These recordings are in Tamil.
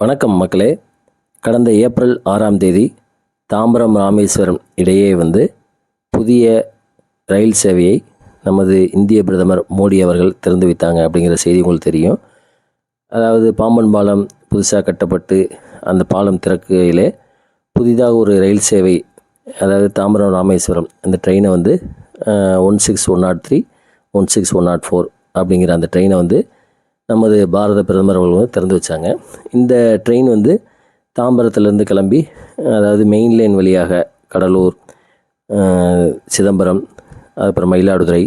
வணக்கம் மக்களே. கடந்த ஏப்ரல் ஆறாம் தேதி தாம்பரம் ராமேஸ்வரம் இடையே வந்து புதிய ரயில் சேவையை நமது இந்திய பிரதமர் மோடி அவர்கள் திறந்து வைத்தாங்க அப்படிங்கிற செய்தி உங்களுக்கு தெரியும். அதாவது பாம்பன் பாலம் புதுசாக கட்டப்பட்டு அந்த பாலம் திறக்கையிலே புதிதாக ஒரு ரயில் சேவை அதாவது தாம்பரம் ராமேஸ்வரம் அந்த ட்ரெயினை வந்து one six one nought three one six one nought four அப்படிங்கிற அந்த ட்ரெயினை வந்து நமது பாரத பிரதமர் அவர்கள் வந்து திறந்து வச்சாங்க. இந்த ட்ரெயின் வந்து தாம்பரத்துலேருந்து கிளம்பி அதாவது மெயின் லைன் வழியாக கடலூர் சிதம்பரம் அதுக்கப்புறம் மயிலாடுதுறை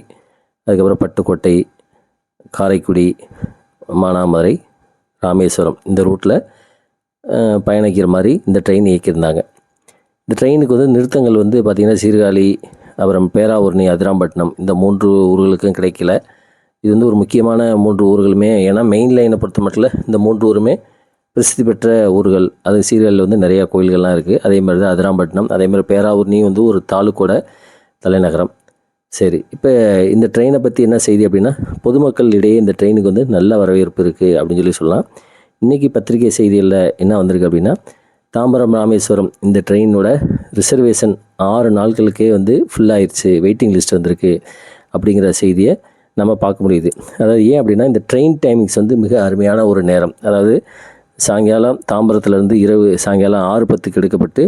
அதுக்கப்புறம் பட்டுக்கோட்டை காரைக்குடி மானாமதுரை ராமேஸ்வரம் இந்த ரூட்டில் பயணிக்கிற மாதிரி இந்த ட்ரெயின் இயக்கியிருந்தாங்க. இந்த ட்ரெயினுக்கு வந்து நிறுத்தங்கள் வந்து பார்த்திங்கன்னா சீர்காழி அப்புறம் பேராவூர்ணி அதிராம்பட்டினம் இந்த மூன்று ஊர்களுக்கும் கிடைக்கல. இது வந்து ஒரு முக்கியமான மூன்று ஊர்களுமே ஏன்னா மெயின் லைனை பொறுத்த மட்டும் இந்த மூன்று ஊருமே பிரசித்தி பெற்ற ஊர்கள். அது சீர்காழியில் வந்து நிறையா கோயில்கள்லாம் இருக்குது அதே மாதிரி தான் அதிராம்பட்டினம் அதே மாதிரி பேராவூர்ணி வந்து ஒரு தாலுக்கோட தலைநகரம். சரி இப்போ இந்த ட்ரெயினை பற்றி என்ன செய்தி அப்படின்னா பொதுமக்கள் இடையே இந்த ட்ரெயினுக்கு வந்து நல்ல வரவேற்பு இருக்குது அப்படின்னு சொல்லி சொல்லலாம். இன்றைக்கி பத்திரிகை செய்திகளில் என்ன வந்திருக்கு அப்படின்னா தாம்பரம் ராமேஸ்வரம் இந்த ட்ரெயினோட ரிசர்வேஷன் ஆறு நாட்களுக்கே வந்து ஃபுல்லாகிடுச்சு வெயிட்டிங் லிஸ்ட் வந்திருக்கு அப்படிங்கிற செய்தியை நம்ம பார்க்க முடியுது. அதாவது ஏன் அப்படின்னா இந்த ட்ரெயின் டைமிங்ஸ் வந்து மிக அருமையான ஒரு நேரம். அதாவது சாயங்காலம் தாம்பரத்துலேருந்து இரவு சாயங்காலம் ஆறு பத்துக்கு எடுக்கப்பட்டு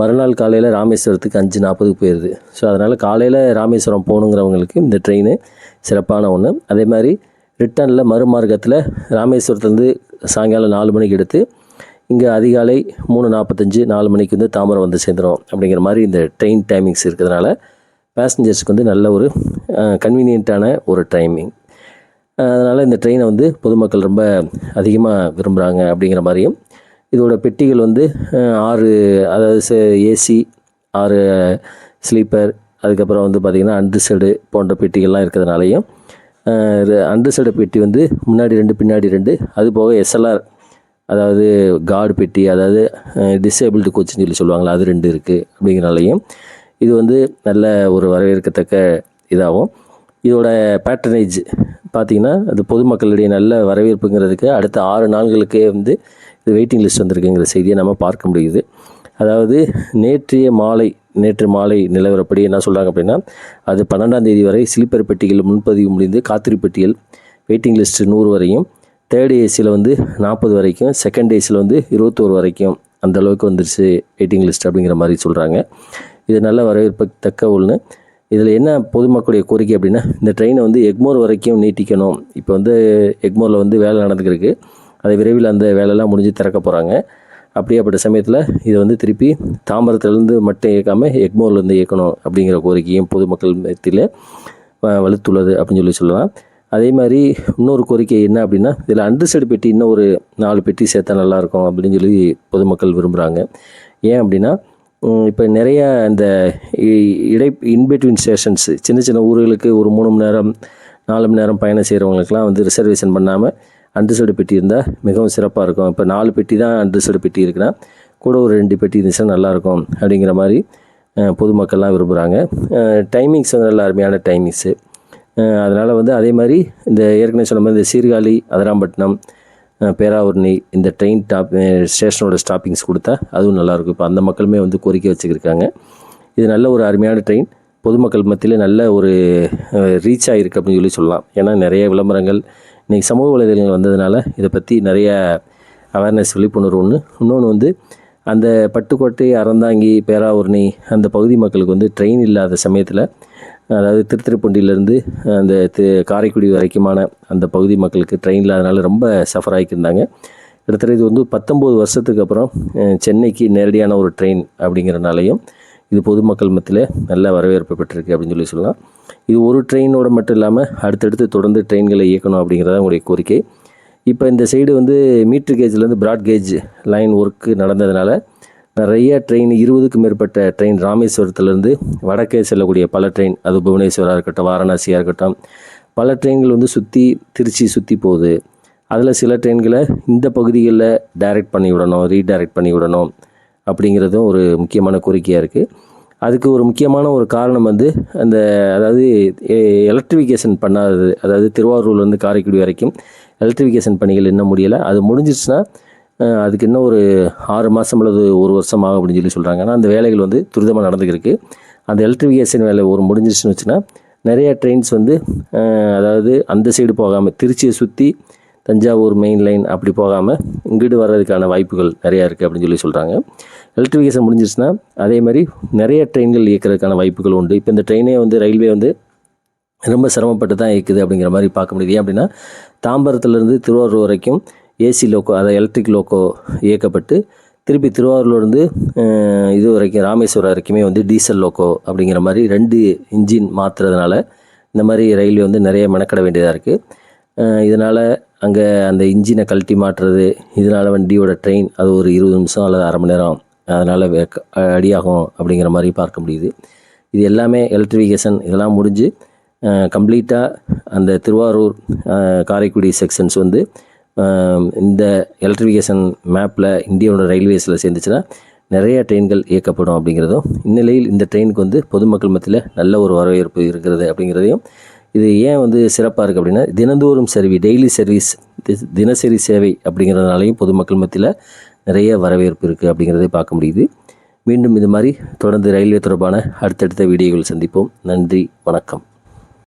மறுநாள் காலையில் ராமேஸ்வரத்துக்கு அஞ்சு நாற்பதுக்கு போயிடுது ஸோ அதனால் காலையில் ராமேஸ்வரம் போகணுங்கிறவங்களுக்கு இந்த ட்ரெயின் சிறப்பான ஒன்று அதே மாதிரி ரிட்டனில் மறுமார்க்கத்தில் ராமேஸ்வரத்துலேருந்து சாயங்காலம் நாலு மணிக்கு எடுத்து இங்கே அதிகாலை மூணு நாற்பத்தஞ்சு நாலு மணிக்கு வந்து தாமரை வந்து சேர்ந்துடும் அப்படிங்கிற மாதிரி இந்த ட்ரெயின் டைமிங்ஸ் இருக்கிறதுனால பேசஞ்சர்ஸ்க்கு வந்து நல்ல ஒரு கன்வீனியண்ட்டான ஒரு டைமிங் அதனால் இந்த ட்ரெயினை வந்து பொதுமக்கள் ரொம்ப அதிகமாக விரும்புகிறாங்க அப்படிங்கிற மாதிரியும் இதோட பெட்டிகள் வந்து ஆறு அதாவது ஏசி ஆறு ஸ்லீப்பர் அதுக்கப்புறம் வந்து பார்த்திங்கன்னா அன்ரிசர்டு போன்ற பெட்டிகள்லாம் இருக்கிறதுனாலையும் அன்ரிசர்டு பெட்டி வந்து முன்னாடி ரெண்டு பின்னாடி ரெண்டு அது போக எஸ்எல்ஆர் அதாவது கார்டு பெட்டி அதாவது டிசேபிள்டு கோச்சின்னு சொல்லி சொல்லுவாங்களா அது ரெண்டு இருக்குது அப்படிங்கிறனாலையும் இது வந்து நல்ல ஒரு வரவேற்கத்தக்க இதாகும். இதோட பேட்டர்னேஜ் பார்த்திங்கன்னா அது பொதுமக்களிடையே நல்ல வரவேற்புங்கிறதுக்கு அடுத்த ஆறு நாள்களுக்கே வந்து இது வெயிட்டிங் லிஸ்ட் வந்திருக்குங்கிற செய்தியை நம்ம பார்க்க முடியுது. அதாவது நேற்றைய மாலை நேற்று மாலை நிலவரப்படி என்ன சொல்கிறாங்க அப்படின்னா அது பன்னெண்டாம் தேதி வரை ஸ்லீப்பர் பெட்டிகள் முன்பதிவு முடிந்து காத்திருப்பட்டியல் பெட்டிகள் வெயிட்டிங் லிஸ்ட்டு நூறு வரையும் தேர்ட் ஏசியில் வந்து நாற்பது வரைக்கும் செகண்ட் ஏசியில் வந்து இருபத்தோரு வரைக்கும் அந்தளவுக்கு வந்துருச்சு வெயிட்டிங் லிஸ்ட் அப்படிங்கிற மாதிரி சொல்கிறாங்க இது நல்ல வரவேற்பத்தக்க ஒன்று இதில் என்ன பொதுமக்களுடைய கோரிக்கை அப்படின்னா இந்த ட்ரெயினை வந்து எக்மோர் வரைக்கும் நீட்டிக்கணும். இப்போ வந்து எக்மோரில் வந்து வேலை நடந்துக்கிருக்கு அதை விரைவில் அந்த வேலையெல்லாம் முடிஞ்சு திறக்க போகிறாங்க அப்படியாப்பட்ட சமயத்தில் இதை வந்து திருப்பி தாம்பரத்துலேருந்து மட்டும் இயக்காமல் எக்மோர்லேருந்து இயக்கணும் அப்படிங்கிற கோரிக்கையும் பொதுமக்கள் மத்தியில் வ- வலுத்துள்ளது அப்படின்னு சொல்லி சொல்லலாம். அதே மாதிரி இன்னொரு கோரிக்கை என்ன அப்படின்னா இதில் அண்டர்சைடு பெட்டி இன்னும் ஒரு நாலு பெட்டி சேர்த்தா நல்லாயிருக்கும் அப்படின்னு சொல்லி பொதுமக்கள் விரும்புகிறாங்க ஏன் அப்படின்னா இப்போ நிறைய இந்த இ- இடை இன்பிட்வீன் ஸ்டேஷன்ஸ் சின்ன சின்ன ஊர்களுக்கு ஒரு மூணு மணி நேரம் நாலு மணி நேரம் பயணம் செய்கிறவங்களுக்குலாம் வந்து ரிசர்வேஷன் பண்ணாமல் அண்டர்சைடு பெட்டி இருந்தால் மிகவும் சிறப்பாக இருக்கும். இப்போ நாலு பெட்டி தான் அண்டர்சைடு பெட்டி இருக்குன்னா கூட ஒரு ரெண்டு பெட்டி இருந்துச்சுன்னா நல்லாயிருக்கும் அப்படிங்கிற மாதிரி பொதுமக்கள்லாம் விரும்புகிறாங்க டைமிங்ஸ் வந்து நல்ல அருமையான டைமிங்ஸு அதனால் வந்து அதே மாதிரி இந்த ஏற்கனவே சொன்ன மாதிரி இந்த சீர்காழி அதிராம்பட்டினம் பேராவூர்ணி இந்த ட்ரெயின் டாப் ஸ்டேஷனோட ஸ்டாப்பிங்ஸ் கொடுத்தா அதுவும் நல்லாயிருக்கும். இப்போ அந்த மக்களுமே வந்து கோரிக்கை வச்சுருக்காங்க இது நல்ல ஒரு அருமையான ட்ரெயின் பொதுமக்கள் மத்தியில் நல்ல ஒரு ரீச் ஆகிருக்கு அப்படின்னு சொல்லி சொல்லலாம். ஏன்னா நிறைய விளம்பரங்கள் இன்றைக்கி சமூக வலைதளங்கள் வந்ததுனால இதை பற்றி நிறைய அவேர்னஸ் விழிப்புணர்வு ஒன்று இன்னொன்று வந்து அந்த பட்டுக்கோட்டை அறந்தாங்கி பேராவூர்ணி அந்த பகுதி மக்களுக்கு வந்து ட்ரெயின் இல்லாத சமயத்தில் அதாவது திருத்துறைப்பூண்டியிலேருந்து அந்த தி காரைக்குடி வரைக்குமான அந்த பகுதி மக்களுக்கு ட்ரெயின் இல்லாதனால ரொம்ப சஃபர் ஆகிக்கிருந்தாங்க. கிட்டத்தட்ட இது வந்து பத்தொம்போது வருஷத்துக்கு அப்புறம் சென்னைக்கு நேரடியான ஒரு ட்ரெயின் அப்படிங்கிறனாலையும் இது பொதுமக்கள் மத்தியில் நல்ல வரவேற்பு பெற்றிருக்கு அப்படின்னு சொல்லி சொல்லலாம். இது ஒரு ட்ரெயினோட மட்டும் இல்லாமல் அடுத்தடுத்து தொடர்ந்து ட்ரெயின்களை இயக்கணும் அப்படிங்கிறத உங்களுடைய கோரிக்கை. இப்போ இந்த சைடு வந்து மீட்ரு கேஜ்லேருந்து ப்ராட் கேஜ் லைன் ஒர்க்கு நடந்ததுனால நிறைய ட்ரெயின் இருபதுக்கும் மேற்பட்ட ட்ரெயின் ராமேஸ்வரத்துலேருந்து வடக்கே செல்லக்கூடிய பல ட்ரெயின் அது புவனேஸ்வராக இருக்கட்டும் வாரணாசியாக இருக்கட்டும் பல ட்ரெயின்கள் வந்து சுற்றி திருச்சி சுற்றி போகுது. அதில் சில ட்ரெயின்களை இந்த பகுதிகளில் டைரக்ட் பண்ணி விடணும் ரீடைரக்ட் பண்ணி விடணும் அப்படிங்கிறதும் ஒரு முக்கியமான கோரிக்கையாக இருக்குது அதுக்கு ஒரு முக்கியமான ஒரு காரணம் வந்து அந்த அதாவது எலக்ட்ரிஃபிகேஷன் பண்ணாதது அதாவது திருவாரூர்லேருந்து காரைக்குடி வரைக்கும் எலக்ட்ரிஃபிகேஷன் பணிகள் இன்னும் முடியலை. அது முடிஞ்சிச்சுன்னா அதுக்கு இன்னும் ஒரு ஆறு மாதம் அல்லது ஒரு வருஷம் ஆகும் அப்படின்னு சொல்லி சொல்கிறாங்க ஆனால் அந்த வேலைகள் வந்து துரிதமாக நடந்துக்கிருக்கு அந்த எலக்ட்ரிஃபிகேஷன் வேலை ஒரு முடிஞ்சிச்சுன்னு வச்சுன்னா நிறைய ட்ரெயின்ஸ் வந்து அதாவது அந்த சைடு போகாமல் திருச்சியை சுற்றி தஞ்சாவூர் மெயின் லைன் அப்படி போகாமல் இங்கிட்டு வர்றதுக்கான வாய்ப்புகள் நிறையா இருக்குது அப்படின்னு சொல்லி சொல்கிறாங்க எலக்ட்ரிஃபிகேஷன் முடிஞ்சிச்சுன்னா அதே மாதிரி நிறைய ட்ரெயின்கள் இயக்கிறதுக்கான வாய்ப்புகள் உண்டு. இப்போ இந்த ட்ரெயினே வந்து ரயில்வே வந்து ரொம்ப சிரமப்பட்டு தான் இயக்குது அப்படிங்கிற மாதிரி பார்க்க முடியுது. ஏன் அப்படின்னா தாம்பரத்துலேருந்து திருவாரூர் வரைக்கும் ஏசி லோக்கோ அதாவது எலக்ட்ரிக் லோக்கோ இயக்கப்பட்டு திருப்பி திருவாரூர்லேருந்து இது வரைக்கும் ராமேஸ்வரம் வரைக்குமே வந்து டீசல் லோக்கோ அப்படிங்கிற மாதிரி ரெண்டு இன்ஜின் மாற்றுறதுனால இந்த மாதிரி ரயில்வே வந்து நிறைய மெனக்கட வேண்டியதாக இருக்குது இதனால் அங்கே அந்த இன்ஜினை கழட்டி மாட்டுறது இதனால் வண்டியோட ட்ரெயின் அது ஒரு இருபது நிமிஷம் அல்லது அரை மணி நேரம் அதனால் அடியாகும் அப்படிங்கிற மாதிரி பார்க்க முடியுது. இது எல்லாமே எலக்ட்ரிஃபிகேஷன் இதெல்லாம் முடிஞ்சு கம்ப்ளீட்டாக அந்த திருவாரூர் காரைக்குடி செக்ஷன்ஸ் வந்து இந்த எலக்ட்ரிஃபிகேஷன் மேப்பில் இந்தியாவோட ரயில்வேஸில் சேர்ந்துச்சுன்னா நிறைய ட்ரெயின்கள் இயக்கப்படும் அப்படிங்கிறதும் இந்நிலையில் இந்த ட்ரெயினுக்கு வந்து பொதுமக்கள் மத்தியில் நல்ல ஒரு வரவேற்பு இருக்கிறது அப்படிங்கிறதையும் இது ஏன் வந்து சிறப்பாக இருக்குது அப்படின்னா தினந்தோறும் சர்வி டெய்லி சர்வீஸ் தி- தினசரி சேவை அப்படிங்கிறதுனாலையும் பொதுமக்கள் மத்தியில் நிறைய வரவேற்பு இருக்குது அப்படிங்கிறதை பார்க்க முடியுது. மீண்டும் இது மாதிரி தொடர்ந்து ரயில்வே தொடர்பான அடுத்தடுத்த வீடியோவில் சந்திப்போம். நன்றி வணக்கம்.